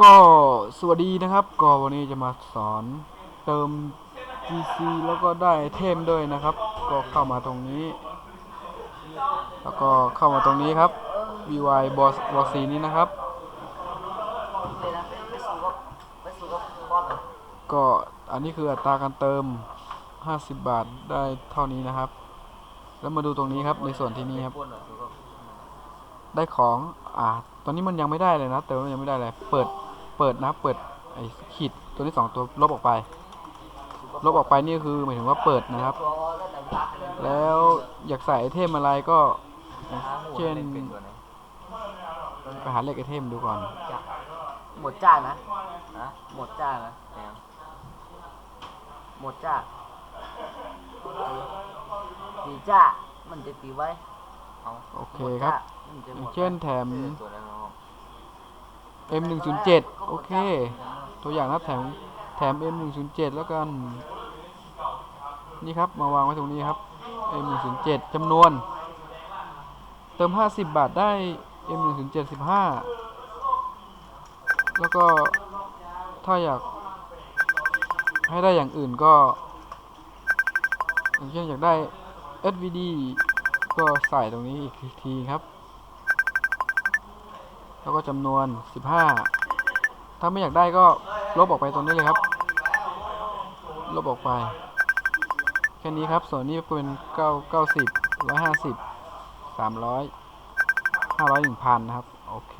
ก็สวัสดีนะครับ ก็วันนี้จะมาสอนเติม GC แล้วก็ได้ไอเทมด้วยนะครับ ก็เข้ามาตรงนี้ แล้วก็เข้ามาตรงนี้ครับ VY Boss Boss นี้นะครับ ก็อันนี้คืออัตราการเติม 50 บาทได้เท่านี้นะครับ แล้วมาดูตรงนี้ครับในส่วนที่นี่ครับ ได้ของ อ่า ตอนนี้มันยังไม่ได้เลยนะเติมมันยังไม่ได้เลย เปิด เปิดนะ เปิดไอ้ขีดตัวที่สองตัวลบออกไป ลบออกไปนี่คือหมายถึงว่าเปิดนะครับตัวแล้วแต่รักเลยแล้วอยากใส่ไอเทมอะไรก็ เช่นเป็นตัวไหนไปหาเลขไอเทมดูก่อนจ้าหมดจ้านะนะหมดจ้านะแหมหมดจ้าตีจ้ามันจะตีไว้เอาโอเคครับมันจะ อย่างเช่นแถม M107 โอเค ตัวอย่างนะแถมแถม M107 แล้วกัน นี่ครับมาวางไว้ตรงนี้ครับ M107 จำนวน เติม 50 บาทได้ M107 15 แล้วก็ถ้าอยากให้ได้อย่างอื่นก็ อย่างเช่นอยากได้ SVD ก็ใส่ตรงนี้อีกทีครับ แล้วก็จำนวน 15 ถ้าไม่อยากได้ก็ลบออกไปตรงนี้เลยครับ ลบออกไป แค่นี้ครับ ส่วนนี้เป็น 9 90 150 300 500 1000 นะครับ โอเค